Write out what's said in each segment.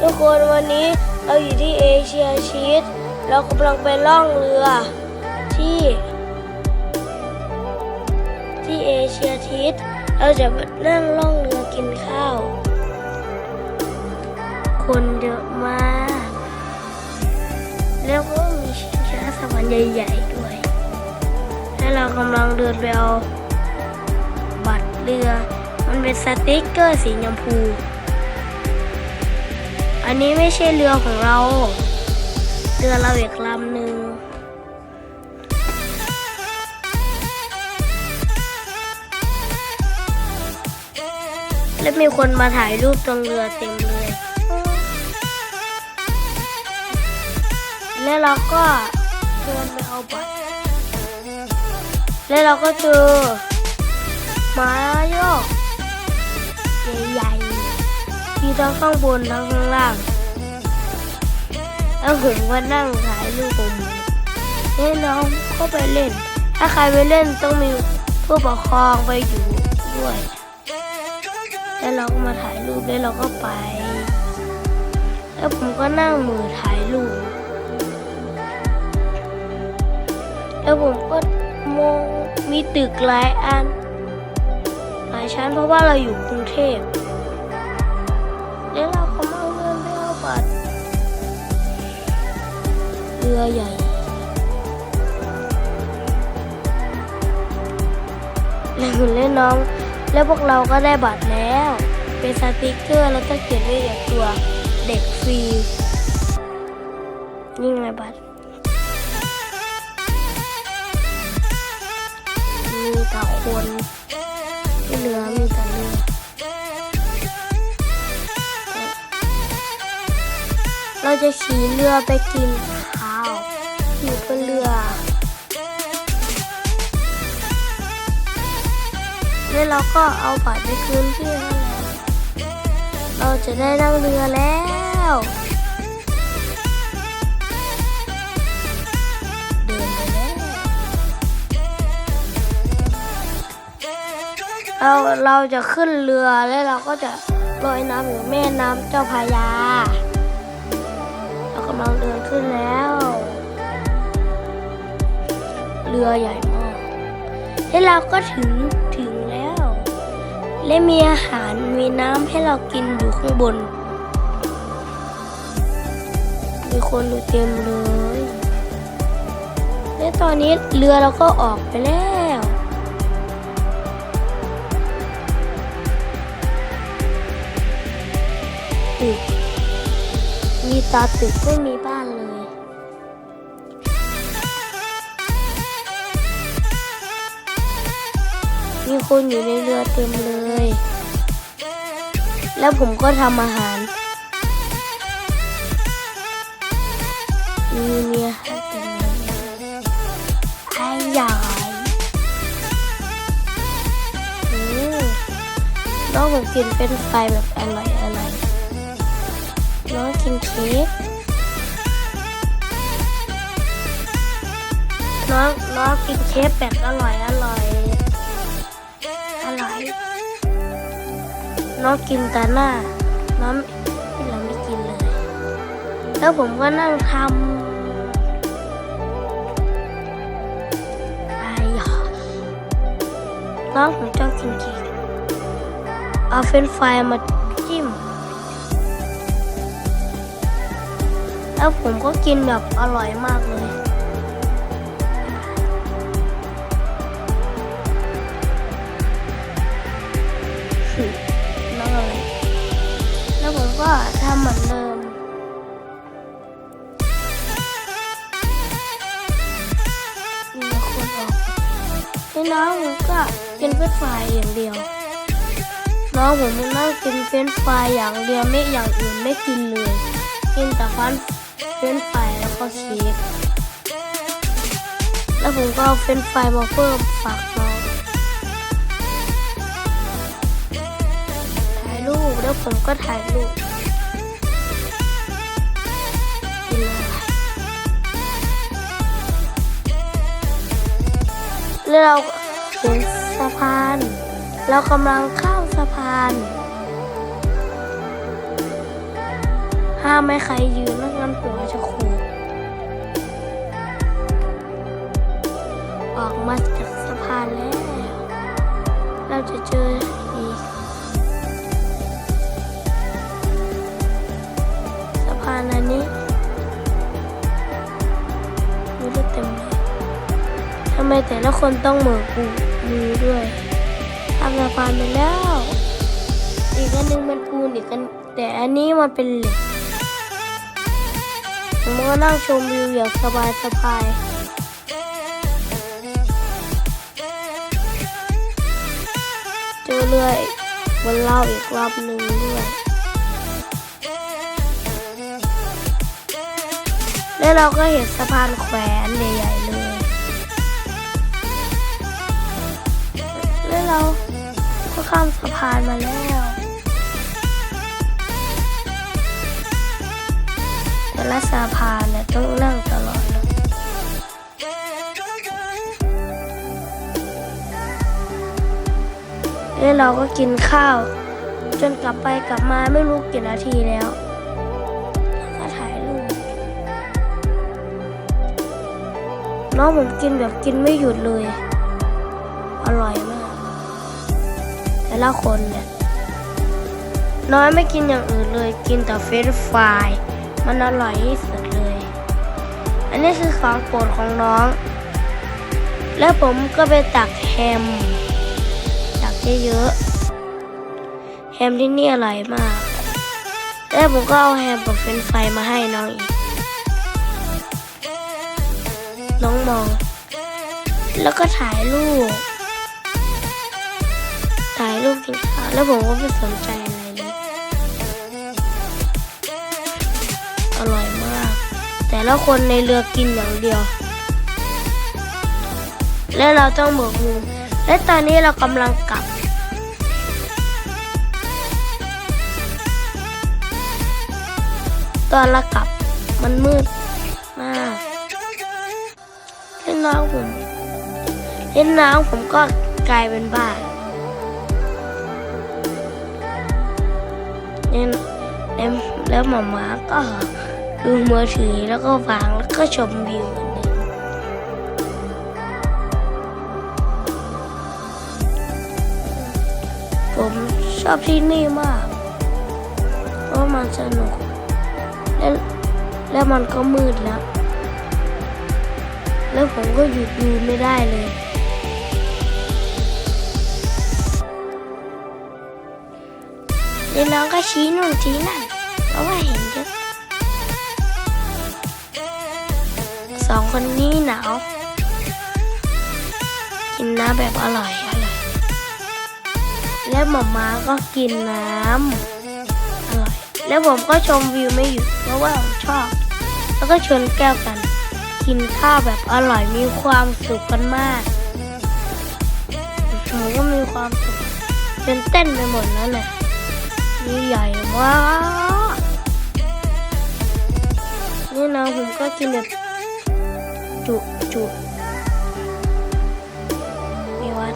ทุกคนวันนี้เราอยู่ที่เอเชียชีสเรากำลังไปล่องเรือที่ ที่เอเชียทีสเราจะนั่งล่องเรือกินข้าว คนเยอะมาก แล้วก็มีชิงช้าสวรรค์ใหญ่ๆด้วย และเรากำลังเดินไปเอาบัตรเรือ มันเป็นสติ๊กเกอร์สีชมพู อันนี้ไม่ใช่เรือของเรา เรือเราอีกลำหนึ่งและมีคนมาถ่ายรูปตรงเรือเต็มเลย แล้วเราก็เดินไปเอาบัตร แล้วเราก็เจอหมาโยกีทั้งข้างบนทั้งข้างล่าง แล้วผมก็นั่งถ่ายรูปผมให้น้องก็ไปเล่น ถ้าใครไปเล่นต้องมีผู้ปกครองไปอยู่ด้วย แล้วเราก็มาถ่ายรูปแล้วเราก็ไป แล้วผมก็นั่งมือถ่ายรูป แล้วผมก็มองมีตึกหลายอันหลายชั้นเพราะว่าเราอยู่กรุงเทพ แล้วเราก็มาเดินไปเอาบัตรเรือใหญ่ แล้วคุณเล่นน้อง แล้วพวกเราก็ได้บัตรแล้ว เป็นสติกเกอร์แล้วก็เขียนไว้อย่างตัวเด็กฟรีนี่ไงบัตรมีแต่คนที่เหลือมีแต่ เราจะขี่เรือไปกินข้าวอยู่บนเรือแล้วเราก็เอาบัตรไปคืนที่นั่นแหละเราจะได้นั่งเรือแล้วเดินไปแล้วเราเราจะขึ้นเรือแล้วเราก็จะลอยน้ำอยู่แม่น้ำเจ้าพระยา เรือใหญ่มาก แล้วเราก็ถึงถึงแล้ว และมีอาหารมีน้ำให้เรากินอยู่ข้างบน มีคนอยู่เต็มเลย และตอนนี้เรือเราก็ออกไปแล้วตึกมีตาตึกไม่มีบ้านเลย มีคนอยู่ในเรือเต็มเลย แล้วผมก็ทำอาหารมีเมียหารเต็มไอ้ใหญ่อืมน้องผมกินเป็นไฟแบบอร่อยอร่อยน้องกินเค้กน้องน้องกินเค้กแบบอร่อยอร่อย น้องกินแต่หน้าน้องที่เราไม่กินเลย แล้วผมก็นั่งทำไอ้หยอน้องผมชอบกินเค้กเอาเฟรนฟรายมาจิ้ม แล้วผมก็กินแบบอร่อยมากเลย ก็ทำเหมือนเดิม มีคนออกนี่น้องผมก็กินเฟรนฟรายอย่างเดียว น้องผมมันนั่งกินเฟรนฟรายอย่างเดียวไม่อย่างอื่นไม่กินเลย กินแต่ฟันเฟรนฟรายแล้วก็เค้กแล้วผมก็เอาเฟรนฟรายมาเพิ่มฝากน้องถ่ายรูปแล้วผมก็ถ่ายรูป แล้วเราเห็นสะพาน เรากำลังข้ามสะพานามไม่ใครยืนแล้วงั้นหัวจะโขกออกมาจากสะพานแล้ว เราจะเจออีกสะพานอันนี้ำไมแต่ละคนต้องเหมือกูมือด้วยทำสะพาไปแล้ว อีกอันหนึงมันปูนอีกอันแต่อันนี้มันเป็นเหล็กผมก็นั่งชมวิวอย่างสบายสบายเจอเรื่อยบนเล่าอีกรอบหนึ่งด้วยแล้วเราก็เห็นสะพานแขวนใหญ่ๆ เราก็ข้ามสะพานมาแล้วแต่ละสะพานเนี่ยต้องนั่งตลอดเลยแล้วเราก็กินข้าว จนกลับไปกลับมาไม่รู้กี่นาทีแล้วแล้วก็ถ่ายรูปน้องผมกินแบบกินไม่หยุดเลย แต่ละคนเนี่ยน้อยไม่กินอย่างอื่นเลยกินแต่เฟรนฟรายมันอร่อยที่สุดเลย อันนี้คือของโปรดของน้อง แล้วผมก็ไปตักแฮม ตักเยอะๆแฮมที่นี่อร่อยมาก แล้วผมก็เอาแฮมกับเฟรนฟรายมาให้น้องอีก น้องมอง แล้วก็ถ่ายรูป ถ่ายรูปกินข้าวแล้วผมก็ไม่สนใจอะไรเลยอร่อยมาก แต่ละคนในเรือกินอย่างเดียว และเราต้องเบิกมุมและตอนนี้เรากำลังกลับตอนเรากลับมันมืดมากเล่นน้ำผมเล่นน้ำผมก็กลายเป็นบ้า แล้วแล้วหมาม้าก็ดูมือถือแล้วก็วางแล้วก็ชมวิวหนเดิมผมชอบที่นี่มาก เพราะมันสนุก และแล้วมันก็มืดแล้ว แล้วผมก็หยุดดูไม่ได้เลย เดี๋ยวน้องก็ชี้นู่นชี้นั่นเพราะว่าเห็นเยอะสองคนนี้หนาว กินน้ำแบบอร่อยอร่อย แล้วหมาม้าก็กินน้ำอร่อย แล้วผมก็ชมวิวไม่หยุดเพราะว่าผมชอบ แล้วก็ชวนแก้วกัน กินข้าวแบบอร่อยมีความสุขกันมากผมก็มีความสุขจนเต้นไปหมดแล้วเนี่ย นี่ใหญ่มากนี่นะผมก็กินแบบจุจุมีวัด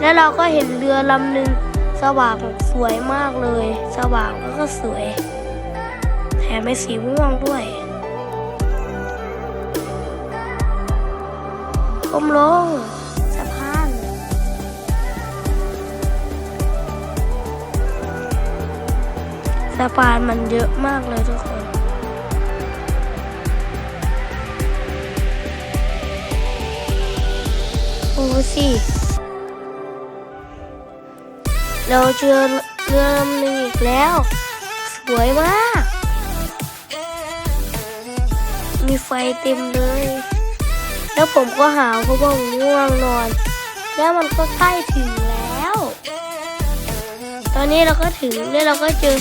แล้วเราก็เห็นเรือลำหนึ่งสว่างสวยมากเลย สว่างแล้วก็สวย แถมเป็นสีม่วงด้วยก้มลง สะพานมันเยอะมากเลยทุกคน โอ้สิเราเจอเรือลำหนึ่งอีกแล้ว สวยมาก มีไฟเต็มเลย แล้วผมก็หาวเพราะว่าง่วงนอน แล้วมันก็ใกล้ถึงแล้ว ตอนนี้เราก็ถึงแล้วเราก็เจอ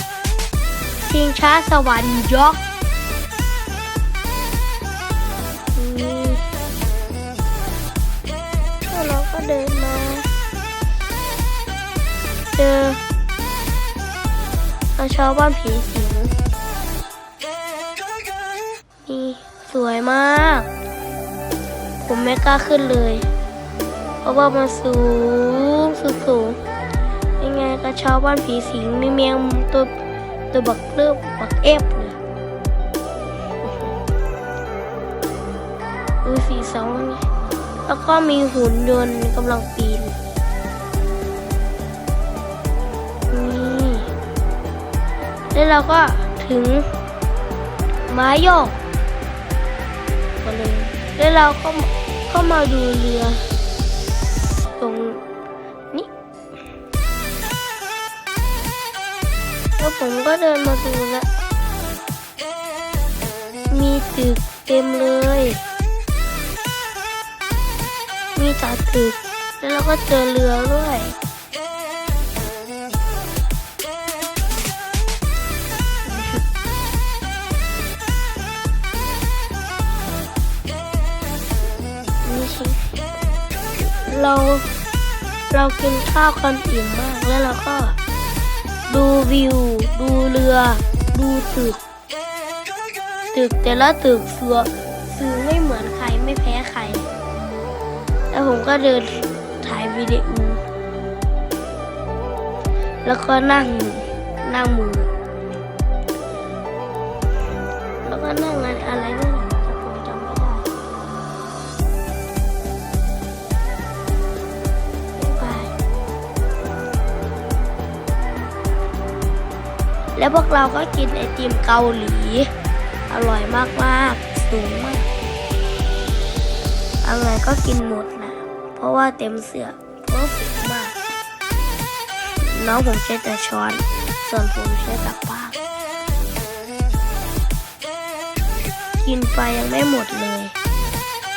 ชิงช้าสวรรค์ยกแล้วเราก็เดินมา เจอกระเช้าบ้านผีสิงนี่สวยมาก ผมไม่กล้าขึ้นเลย เพราะว่ามันสูงสุดสูงยังไงกระเช้าบ้านผีสิงมีเมียงตัว ตัวบักเริ่มบักเอฟเลยดูสีสองนี่แล้วก็มีหุ่นยนต์กำลังปีนนี่แล้วเราก็ถึงไม้โยกมาเลยแล้วเราก็เข้ามาดูเรือ ตรง ผมก็เดินมาดูแล้ว มีตึกเต็มเลย มีต่ตึก แล้วเราก็เจอเรือด้วย เราเรากินข้าวกันอิ่มมากแล้วเราก็ ดูวิว ดูเรือ ดูตึก ตึกแต่ละตึกสวยสวยไม่เหมือนใครไม่แพ้ใคร แล้วผมก็เดินถ่ายวิดีโอ แล้วก็นั่งนั่งมือ แล้วพวกเราก็กินไอติมเกาหลี อร่อยมากๆ สูงมากอะไรก็กินหมดนะ เพราะว่าเต็มเสือเพราะฝึกมาก น้องผมใช้แต่ช้อน ส่วนผมใช้ตักปากกินไปยังไม่หมดเลย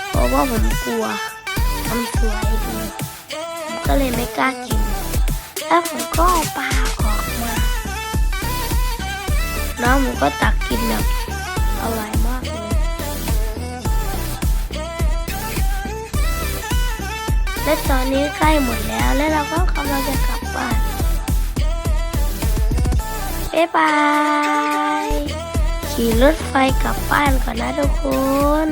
เพราะว่าผมกลัวมันสวยดีผมก็เลยไม่กล้ากิน แล้วผมก็เอาปลาอกมา น้องผมก็ตักกินแบบอร่อยมากเลยและตอนนี้ใกล้หมดแล้ว และเราก็กำลังจะกลับบ้านบ๊ายบาย ขี่รถไฟกลับบ้านก่อนนะทุกคน